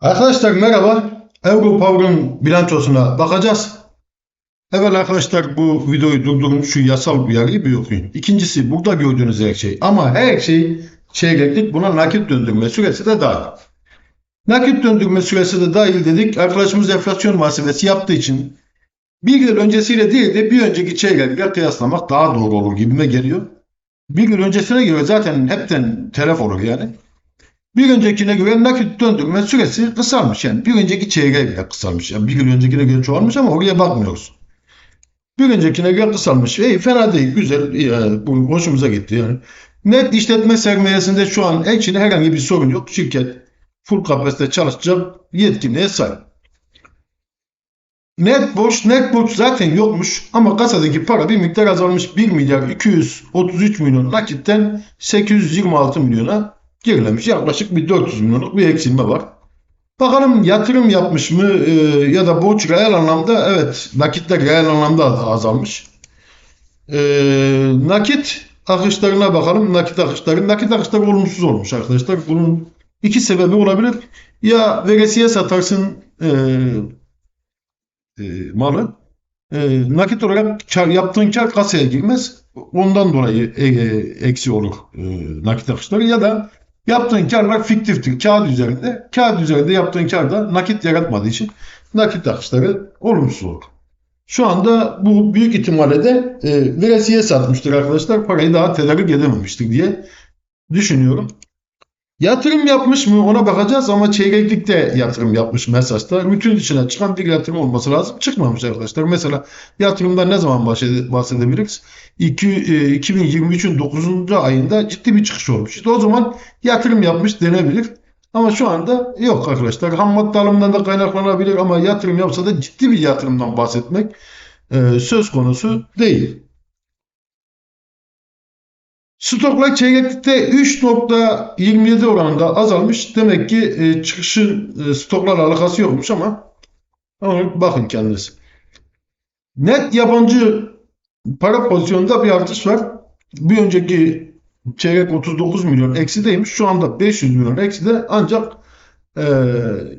Arkadaşlar merhaba. Euro Power'ın bilançosuna bakacağız. Evet arkadaşlar bu videoyu durdurun şu yasal uyarıyı bir okuyun. İkincisi burada gördüğünüz her şey ama her şey çeyreklik buna nakit döndürme süresi de dahil. Nakit döndürme süresi de dahil dedik. Arkadaşımız enflasyon muhasebesi yaptığı için bir yıl öncesiyle değil de bir önceki çeyrekle kıyaslamak daha doğru olur gibime geliyor. Bir yıl öncesine göre zaten hepten telef olur yani. Bir öncekine göre nakit döndürme süresi kısalmış. Yani bir önceki çeyreğe bile kısalmış. Yani bir yıl öncekine göre çoğalmış ama oraya bakmıyoruz. Bir öncekine göre kısalmış. İyi fena değil. Güzel. yani bu hoşumuza gitti yani. Net işletme sermayesinde şu an ekşide herhangi bir sorun yok. Şirket full kapasite çalışacak yetkinliğe sahip. Net borç, net borç zaten yokmuş ama kasadaki para bir miktar azalmış. 1 milyar 233 milyon nakitten 826 milyona gerilemiş. Yaklaşık bir 400 milyonluk bir eksilme var. Bakalım yatırım yapmış mı e, ya da borç reel anlamda evet nakitler reel anlamda azalmış. E, nakit akışlarına bakalım. Nakit akışları. Nakit akışları olumsuz olmuş arkadaşlar. Bunun iki sebebi olabilir. Ya veresiye satarsın e, e, malı. E, nakit olarak kar, yaptığın kar kasaya girmez. Ondan dolayı e, e, eksi olur e, nakit akışları ya da yaptığın karlar fiktiftir. Kağıt üzerinde. Kağıt üzerinde yaptığın kar da nakit yaratmadığı için nakit akışları olumsuz olur. Şu anda bu büyük ihtimalle de e, veresiye satmıştır arkadaşlar. Parayı daha tedarik edememiştir diye düşünüyorum. Yatırım yapmış mı ona bakacağız ama çeyreklikte yatırım yapmış mesajda. Rütün dışına çıkan bir yatırım olması lazım. Çıkmamış arkadaşlar. Mesela yatırımdan ne zaman bahsede- bahsedebiliriz? İki- e, 2023'ün 9. ayında ciddi bir çıkış olmuş. İşte o zaman yatırım yapmış denebilir. Ama şu anda yok arkadaşlar. Ham madde alımından da kaynaklanabilir ama yatırım yapsa da ciddi bir yatırımdan bahsetmek e, söz konusu değil. Stoklar çeyreklikte 3.27 oranında azalmış. Demek ki e, çıkışın e, stoklarla alakası yokmuş ama ama bakın kendiniz. Net yabancı para pozisyonunda bir artış var. Bir önceki çeyrek 39 milyon eksideymiş. Şu anda 500 milyon ekside ancak e,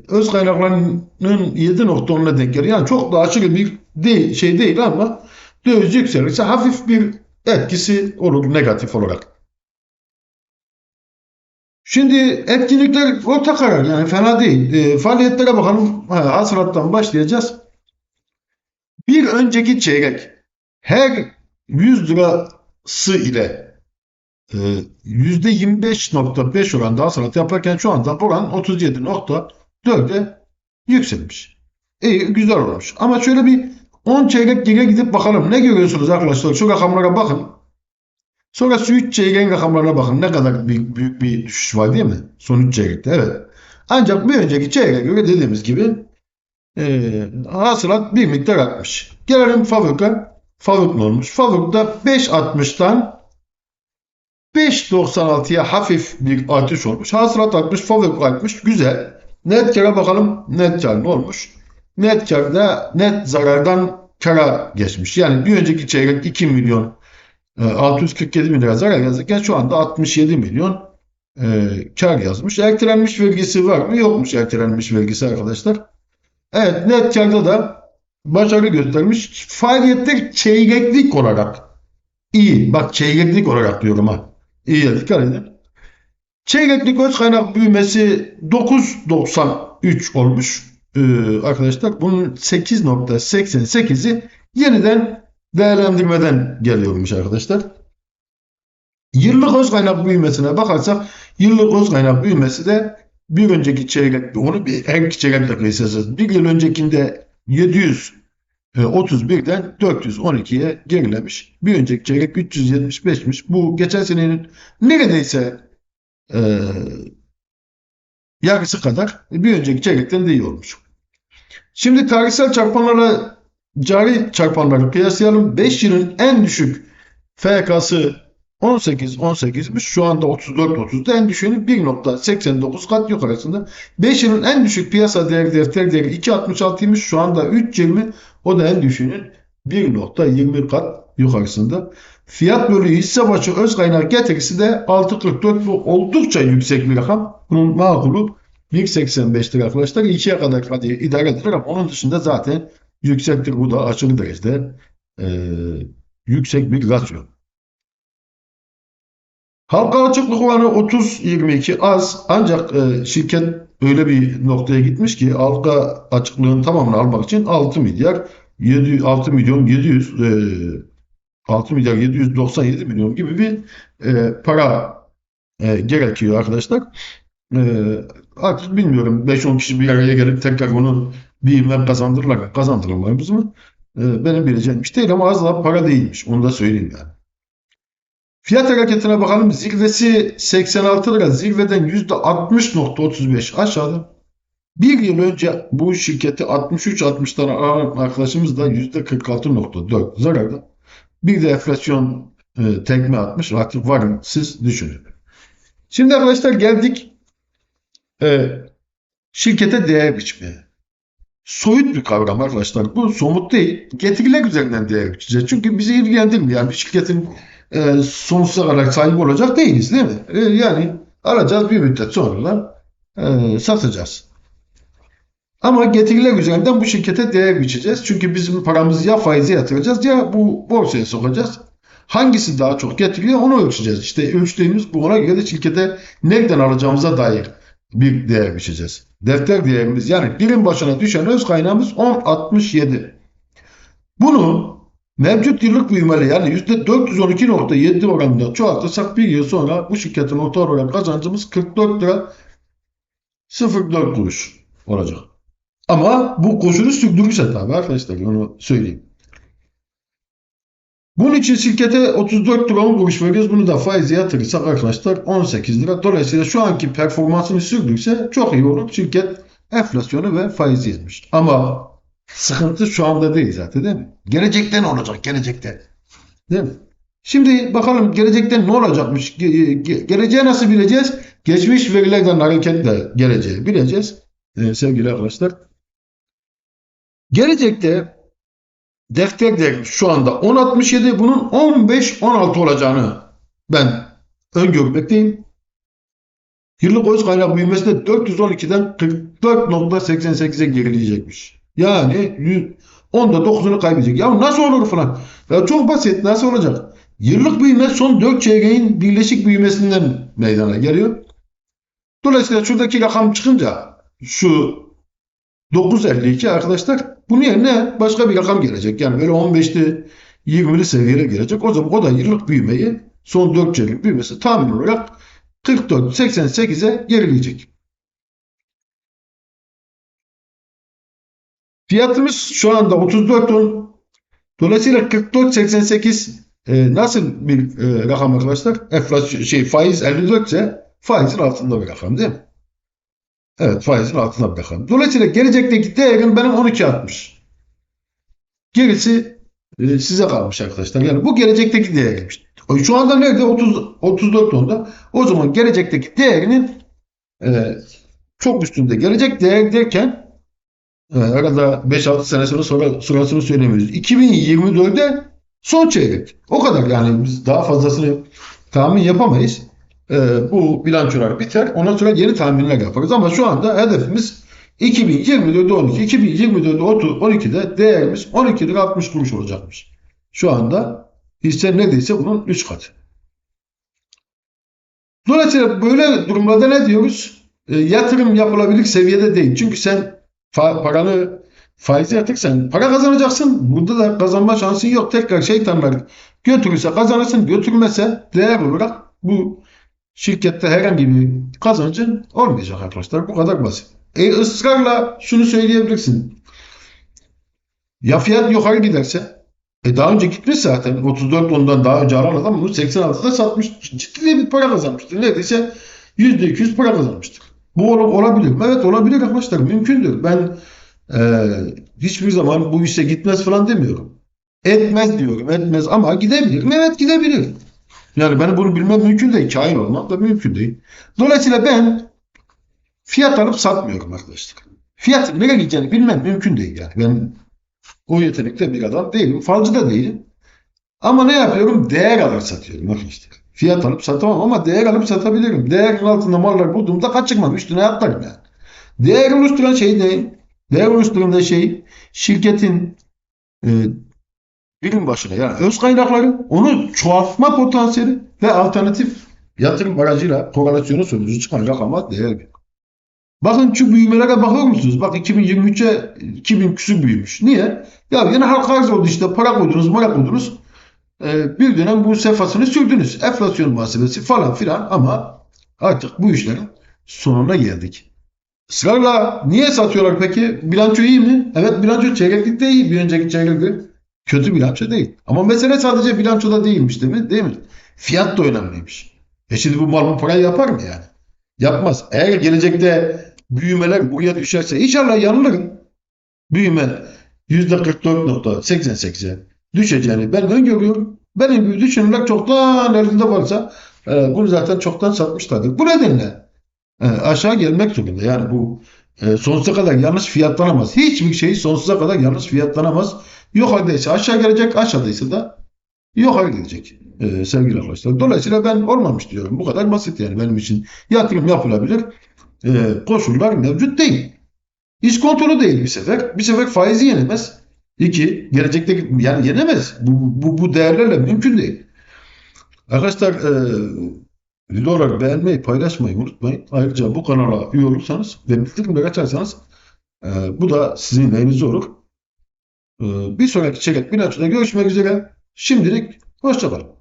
öz kaynaklarının 7.10'una denk geliyor. Yani çok da aşırı bir değil, şey değil ama döviz yükselirse hafif bir etkisi olur negatif olarak. Şimdi etkinlikler orta karar yani fena değil. E, faaliyetlere bakalım. Ha, hasılattan başlayacağız. Bir önceki çeyrek her 100 lirası ile e, %25.5 oranda hasılat yaparken şu anda oran 37.4'e yükselmiş. İyi, güzel olmuş. Ama şöyle bir 10 çeyrek geriye gidip bakalım. Ne görüyorsunuz arkadaşlar? Şu rakamlara bakın. Sonra şu 3 çeyreğin rakamlarına bakın. Ne kadar büyük, büyük bir düşüş var değil mi? Son 3 çeyrekte. Evet. Ancak bir önceki çeyreğe göre dediğimiz gibi e, hasılat bir miktar artmış. Gelelim Fabrik'a. Fabrik ne olmuş? Fabrik'ta 5.60'tan 5.96'ya hafif bir artış olmuş. Hasılat artmış, fabrik artmış. Güzel. Net kara bakalım. Net kar ne olmuş? Net karda net zarardan kara geçmiş. Yani bir önceki çeyrek 2 milyon e, 647 bin lira zarar yazarken şu anda 67 milyon e, kar yazmış. Ertelenmiş vergisi var mı? Yokmuş ertelenmiş vergisi arkadaşlar. Evet net karda da başarı göstermiş. Faaliyetler çeyreklik olarak iyi. Bak çeyreklik olarak diyorum ha. İyi dikkat edin. Çeyreklik öz kaynak büyümesi 9.93 olmuş arkadaşlar. Bunun 8.88'i yeniden değerlendirmeden geliyormuş arkadaşlar. Yıllık öz kaynak büyümesine bakarsak yıllık öz kaynak büyümesi de bir önceki çeyrek onu bir her iki çeyrekle kıyaslayacağız. Bir yıl öncekinde 731'den 412'ye gerilemiş. Bir önceki çeyrek 375'miş. Bu geçen senenin neredeyse e, yarısı kadar bir önceki çeyrekten de iyi olmuş. Şimdi tarihsel çarpanlarla cari çarpanları kıyaslayalım. 5 yılın en düşük FK'sı 18 18'miş. Şu anda 34 30'da en düşüğünün 1.89 kat yukarısında. 5 yılın en düşük piyasa değeri defter değeri 2.66'ymış. Şu anda 3.20 o da en düşüğünün 1.20 kat yukarısında. Fiyat bölü hisse başı öz kaynak getirisi de 6.44 bu oldukça yüksek bir rakam. Bunun makulü 1.85 lira arkadaşlar. 2'ye kadar hadi idare edilir ama onun dışında zaten yüksektir. Bu da aşırı derecede e, yüksek bir rasyo. Halka açıklık oranı 30-22 az ancak e, şirket öyle bir noktaya gitmiş ki halka açıklığın tamamını almak için 6 milyar 7, 6 milyon 700 e, 6 milyar 797 milyon gibi bir e, para e, gerekiyor arkadaşlar. E, artık bilmiyorum 5-10 kişi bir araya gelip tekrar onu bir ivme kazandırırlar, kazandırırlar mı? E, benim bileceğim iş değil ama az da para değilmiş. Onu da söyleyeyim yani. Fiyat hareketine bakalım. Zirvesi 86 lira. Zirveden %60.35 aşağıda. Bir yıl önce bu şirketi 63-60'lara alan arkadaşımız da %46.4 zararda. Bir de enflasyon e, tekme atmış. Artık varın siz düşünün. Şimdi arkadaşlar geldik e, şirkete değer biçmeye. Soyut bir kavram arkadaşlar. Bu somut değil. Getiriler üzerinden değer biçeceğiz. Çünkü bizi ilgilendirmiyor. Yani bir şirketin e, sonsuza kadar sahip olacak değiliz değil mi? E, yani alacağız bir müddet sonra da e, satacağız. Ama getiriler üzerinden bu şirkete değer biçeceğiz. Çünkü bizim paramızı ya faize yatıracağız ya bu borsaya sokacağız. Hangisi daha çok getiriyor onu ölçeceğiz. İşte ölçtüğümüz bu ona göre de şirkete nereden alacağımıza dair bir değer biçeceğiz. Defter değerimiz yani birim başına düşen öz kaynağımız 10.67. Bunu mevcut yıllık büyümeli yani %412.7 oranında çoğaltırsak bir yıl sonra bu şirketin orta olarak kazancımız 44 lira 04 kuruş olacak. Ama bu koşulu sürdürürse tabii arkadaşlar onu söyleyeyim. Bunun için şirkete 34 lira 10 kuruş veriyoruz. Bunu da faize yatırırsak arkadaşlar 18 lira. Dolayısıyla şu anki performansını sürdürürse çok iyi olur. Şirket enflasyonu ve faizi yemiş. Ama sıkıntı şu anda değil zaten değil mi? Gelecekte ne olacak? Gelecekte. Değil mi? Şimdi bakalım gelecekte ne olacakmış? Ge- geleceği nasıl bileceğiz? Geçmiş verilerden hareketle geleceği bileceğiz. Ee, sevgili arkadaşlar. Gelecekte defter değerimiz şu anda 10.67 bunun 15-16 olacağını ben öngörmekteyim. Yıllık öz kaynak büyümesi de 412'den 44.88'e gerileyecekmiş. Yani 100, onda 9'unu kaybedecek. Ya nasıl olur falan? Ya çok basit. Nasıl olacak? Yıllık büyüme son 4 çeyreğin birleşik büyümesinden meydana geliyor. Dolayısıyla şuradaki rakam çıkınca şu 9.52 arkadaşlar bunun yerine başka bir rakam gelecek. Yani böyle 15'li 20'li seviyeye gelecek. O zaman o da yıllık büyümeyi son 4 çeyrek büyümesi tahmin olarak 44.88'e gerileyecek. Fiyatımız şu anda 34 ton. Dolayısıyla 44.88 e, nasıl bir e, rakam arkadaşlar? Enflasyon şey faiz 54 ise faizin altında bir rakam değil mi? Evet faizin altında bir rakam. Dolayısıyla gelecekteki değerim benim 12.60. Gerisi e, size kalmış arkadaşlar. Yani bu gelecekteki değeriymiş. Şu anda nerede? 30, 34 tonda. O zaman gelecekteki değerinin e, çok üstünde. Gelecek değer derken e, arada 5-6 sene sonra sonra sırasını söylemiyoruz. 2024'de son çeyrek. O kadar yani biz daha fazlasını tahmin yapamayız. E, bu bilançolar biter. Ondan sonra yeni tahminler yaparız. Ama şu anda hedefimiz 2024'de 12, 2024'de 30, 12'de değerimiz 12 lira 60 kuruş olacakmış. Şu anda hisse neredeyse bunun 3 katı. Dolayısıyla böyle durumlarda ne diyoruz? E, yatırım yapılabilir seviyede değil. Çünkü sen fa- paranı faize yatırsan para kazanacaksın. Burada da kazanma şansın yok. Tekrar şeytanlar götürürse kazanırsın, götürmese değer olarak bu şirkette herhangi bir kazancın olmayacak arkadaşlar. Bu kadar basit. E ısrarla şunu söyleyebilirsin. Ya fiyat yukarı giderse e daha önce gitmiş zaten. 34 ondan daha önce alan adam bunu 86'da satmış. Ciddi bir para kazanmıştır. Neredeyse %200 para kazanmıştır. Bu ol- olabilir mi? Evet olabilir arkadaşlar. Mümkündür. Ben e, hiçbir zaman bu işe gitmez falan demiyorum. Etmez diyorum. Etmez ama gidebilir mi? Evet gidebilir. Yani benim bunu bilmem mümkün değil. Kain olmak da mümkün değil. Dolayısıyla ben fiyat alıp satmıyorum arkadaşlar. Fiyatın nereye gideceğini bilmem mümkün değil yani. Ben o yetenekte bir adam değilim. Falcı da değilim. Ama ne yapıyorum? Değer alıp satıyorum arkadaşlar. Fiyat alıp satamam ama değer alıp satabilirim. Değerin altında mallar bulduğumda kaçırmam. Üstüne atlarım yani. Değer oluşturan şey ne? Değer oluşturan da şey şirketin e, birim başına yani öz kaynakları, onu çoğaltma potansiyeli ve alternatif yatırım aracıyla korelasyonu sonucu çıkan rakama değer veriyor. Bakın şu büyümelere bakıyor musunuz? Bak 2023'e 2000 küsur büyümüş. Niye? Ya yine halka arz oldu işte para koydunuz, mara koydunuz. Ee, bir dönem bu sefasını sürdünüz. Enflasyon muhasebesi falan filan ama artık bu işlerin sonuna geldik. Israrla niye satıyorlar peki? Bilanço iyi mi? Evet bilanço çeyreklikte iyi. Bir önceki çeyrekte kötü bilanço değil. Ama mesele sadece bilançoda değilmiş değil mi? Değil mi? Fiyat da önemliymiş. E şimdi bu mal bu parayı yapar mı yani? Yapmaz. Eğer gelecekte büyümeler buraya düşerse inşallah yanılırım. Büyüme %44.88'e düşeceğini ben öngörüyorum. Benim gibi düşünürler çoktan elinde varsa e, bunu zaten çoktan satmışlardır. Bu nedenle e, aşağı gelmek zorunda. Yani bu e, sonsuza kadar yanlış fiyatlanamaz. Hiçbir şey sonsuza kadar yanlış fiyatlanamaz. Yukarıdaysa aşağı gelecek, aşağıdaysa da yukarı gidecek e, sevgili arkadaşlar. Dolayısıyla ben olmamış diyorum. Bu kadar basit yani benim için. Yatırım yapılabilir. E, koşullar mevcut değil. İskontolu değil bir sefer. Bir sefer faizi yenemez. İki, gelecekte yani yenemez. Bu, bu, bu değerlerle mümkün değil. Arkadaşlar e, video olarak beğenmeyi, paylaşmayı unutmayın. Ayrıca bu kanala üye olursanız ve bildirimleri açarsanız e, bu da sizin elinizde olur. E, bir sonraki çeyrek bilançoda görüşmek üzere. Şimdilik hoşçakalın.